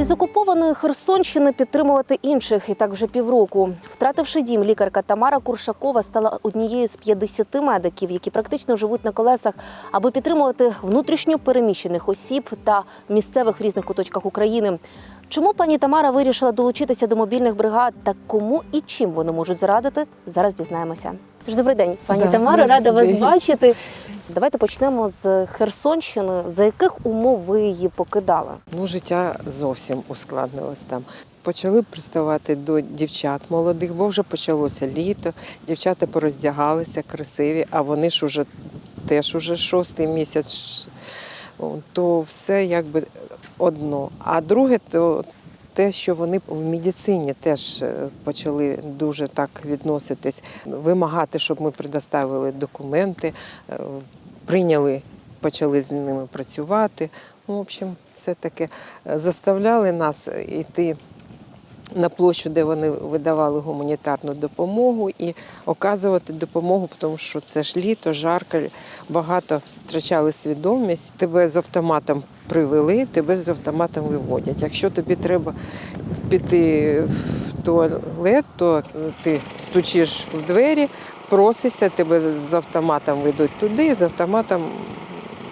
Із окупованої Херсонщини підтримувати інших і так вже півроку. Втративши дім, лікарка Тамара Куршакова стала однією з 50 медиків, які практично живуть на колесах, аби підтримувати внутрішньо переміщених осіб та місцевих в різних куточках України. Чому пані Тамара вирішила долучитися до мобільних бригад та кому і чим вони можуть зарадити? Зараз дізнаємося. Тож добрий день, пані Да, добрий рада вас бачити. Давайте почнемо з Херсонщини. За яких умов ви її покидали? Ну, життя зовсім ускладнилось там. Почали приставати до дівчат молодих, бо вже почалося літо. Дівчата пороздягалися красиві, а вони ж уже теж уже шостий місяць. То все якби одно. А друге, то те, що вони в медицині теж е, почали дуже так відноситись, вимагати, щоб ми предоставили документи, е, прийняли, почали з ними працювати. Ну, в общем, все таке е, заставляли нас йти на площу, де вони видавали гуманітарну допомогу, і оказувати допомогу, тому що це ж літо, жарко, багато втрачали свідомість. Тебе з автоматом привели, тебе з автоматом виводять. Якщо тобі треба піти в туалет, то ти стучиш в двері, просишся, тебе з автоматом ведуть туди, з автоматом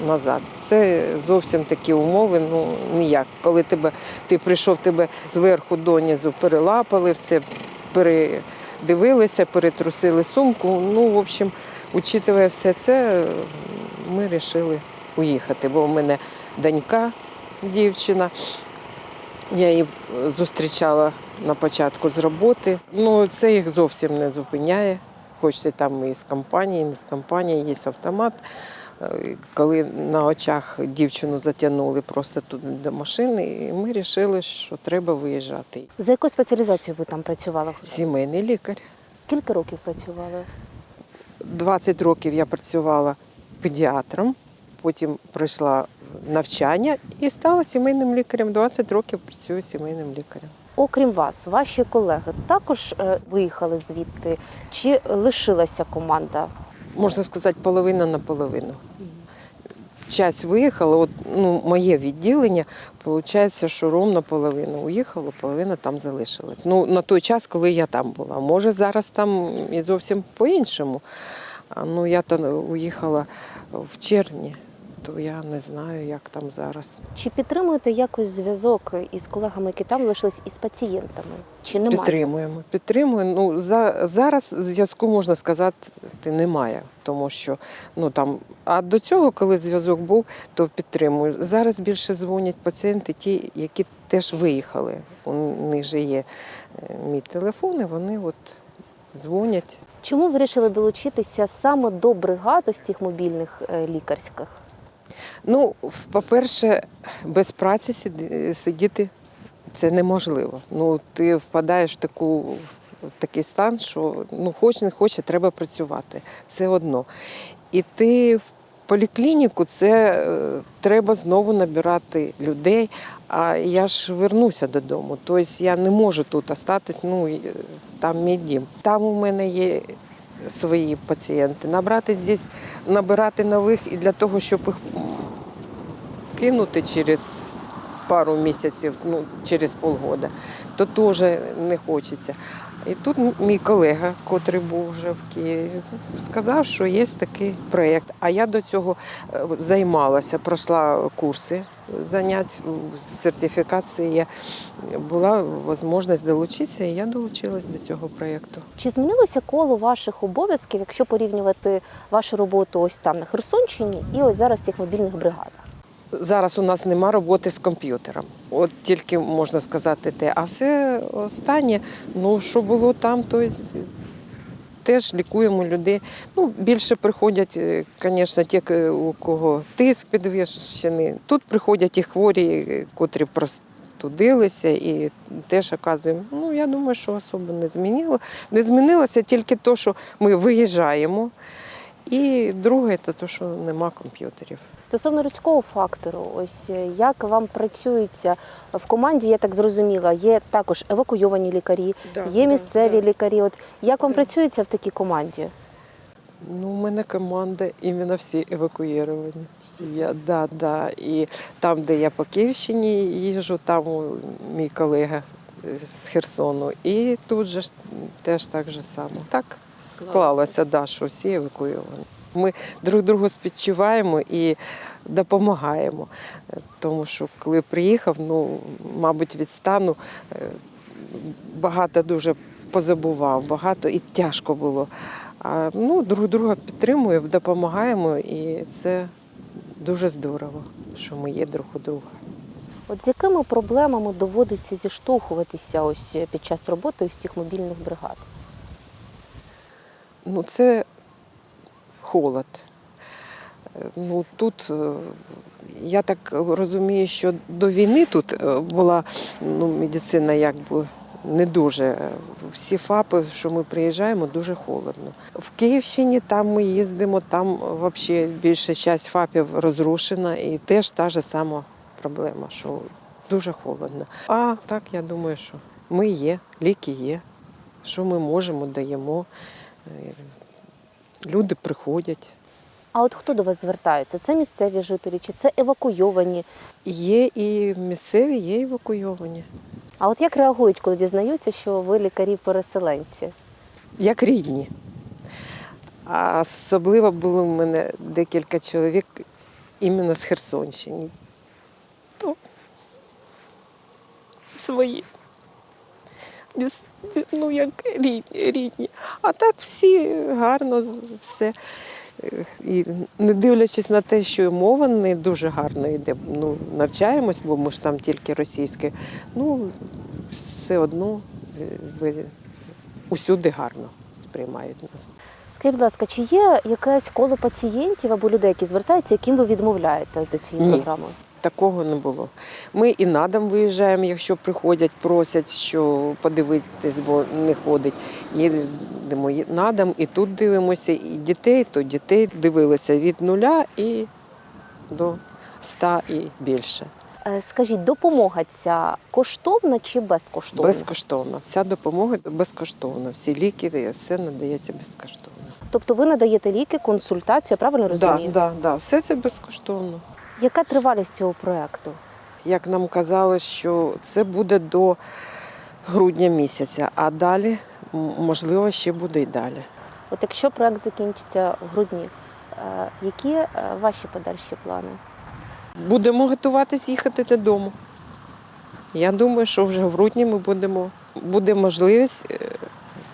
назад. Це зовсім такі умови, ну ніяк. Коли тебе, ти прийшов, тебе зверху донизу перелапали, все передивилися, перетрусили сумку. Ну, в общем, учитывая все це, ми вирішили уїхати, бо в мене донька, дівчина. Я її зустрічала на початку з роботи. Ну, це їх зовсім не зупиняє. Хоч ти там і з компанії, і не з компанії, є автомат. Коли на очах дівчину затягнули просто туди до машини, і ми вирішили, що треба виїжджати. За якою спеціалізацією ви там працювали? Сімейний лікар. Скільки років працювали? 20 років я працювала педіатром, потім пройшла навчання і стала сімейним лікарем. 20 років працюю сімейним лікарем. Окрім вас, ваші колеги також е, виїхали звідти чи лишилася команда? Можна сказати, половина на половину. Часть виїхала, от, ну, моє відділення, виходить, що ровно половина уїхала, половина там залишилась. Ну, на той час, коли я там була. Може, зараз там і зовсім по-іншому. Ну, я то уїхала в червні, то я не знаю, як там зараз. Чи підтримуєте якось зв'язок із колегами, які там лишились, із пацієнтами? Чи немає? Підтримуємо, підтримуємо. Ну за зараз зв'язку можна сказати немає, тому що ну там. А до цього, коли зв'язок був, то підтримую. Зараз більше дзвонять пацієнти, ті, які теж виїхали. У них же є е, мій телефон, і вони от дзвонять. Чому ви вирішили долучитися саме до бригад ось цих мобільних е, лікарських? Ну, по-перше, без праці сидіти це неможливо. Ну, ти впадаєш в таку. такий стан, що ну хоч не хоче, треба працювати. Це одно. Іти в поліклініку це е, треба знову набирати людей. А я ж вернуся додому. Тобто я не можу тут остатись, ну е, там мій дім. Там у мене є свої пацієнти. Набрати здесь, набирати нових і для того, щоб їх кинути через пару місяців, ну, через полгода, то теж не хочеться. І тут мій колега, котрий був вже в Києві, сказав, що є такий проєкт. А я до цього е, займалася, пройшла курси занять сертифікації. є. Була можливість долучитися, і я долучилась до цього проєкту. Чи змінилося коло ваших обов'язків, якщо порівнювати вашу роботу ось там на Херсонщині і ось зараз в цих мобільних бригадах? Зараз у нас нема роботи з комп'ютером. От тільки можна сказати те. А все останнє, ну що було там, то теж лікуємо людей. Ну, більше приходять, е, звісно, ті, у кого тиск підвищений. Тут приходять і хворі, е, котрі простудилися, і теж оказуємо. Ну, я думаю, що особо не змінило. Не змінилося тільки те, що ми виїжджаємо. І друге, це те, що нема комп'ютерів. Стосовно людського фактору, ось е, як вам працюється в команді, я так зрозуміла, є також евакуйовані лікарі, є місцеві лікарі. От як вам Да. працюється в такій команді? Ну, у мене команда іменно всі евакуйовані. Я, да, да. І там, де я по Київщині їжджу, там мій колега е, з Херсону. І тут же теж так же само. Так склалося, да, що всі евакуйовані. Ми друг другу спідчуваємо і допомагаємо. Тому що коли приїхав, ну, мабуть, від стану е, багато дуже позабував, багато і тяжко було. А ну, друг друга підтримуємо, допомагаємо, і це дуже здорово, що ми є друг у друга. От з якими проблемами доводиться зіштовхуватися ось під час роботи ось цих мобільних бригад? Ну, це холод. Е, Ну, тут, е, я так розумію, що до війни тут е, була ну, медицина якби не дуже. Всі ФАПи, що ми приїжджаємо, дуже холодно. В Київщині там ми їздимо, там взагалі більша частина ФАПів розрушена, і теж та ж сама проблема, що дуже холодно. А так, я думаю, що ми є, ліки є. Що ми можемо, даємо. Е, Люди приходять. А от хто до вас звертається? Це місцеві жителі чи це евакуйовані? Є і місцеві, є евакуйовані. А от як реагують, коли дізнаються, що ви лікарі-переселенці? Як рідні. А особливо було в мене декілька чоловік іменно з Херсонщини. То свої. Ну, як рідні, рідні. А так всі гарно, все. І не дивлячись на те, що мова не дуже гарно йде, ну, навчаємось, бо ми ж там тільки російське, ну, все одно е, усюди гарно сприймають нас. Скажіть, будь ласка, чи є якесь коло пацієнтів або людей, які звертаються, яким ви відмовляєте за цією Ні. програмою? Такого не було. Ми і на дом виїжджаємо, якщо приходять, просять, що подивитись, бо не ходить. Їдемо на дом, і тут дивимося, і дітей, то дітей дивилися від нуля і до ста і більше. Е, Скажіть, допомога ця коштовна чи безкоштовна? Безкоштовно. Вся допомога безкоштовна. Всі ліки, все надається безкоштовно. Тобто ви надаєте ліки, консультацію, я правильно Да, розумію? да, да, все це безкоштовно. Яка тривалість цього проекту? як нам казали, що це буде до грудня місяця, а далі, можливо, ще буде й далі. От якщо проект закінчиться в грудні, е, які е, ваші подальші плани? Будемо готуватись їхати додому. Я думаю, що вже в грудні ми будемо, буде можливість е,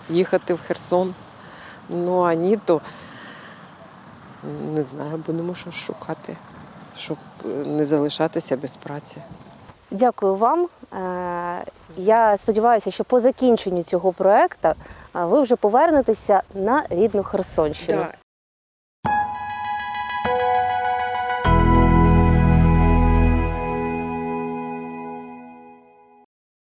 їхати в Херсон. Ну а ні, то не знаю, будемо щось шукати, щоб е, не залишатися без праці. Дякую вам. Е, Я сподіваюся, що по закінченню цього проекту е, ви вже повернетеся на рідну Херсонщину.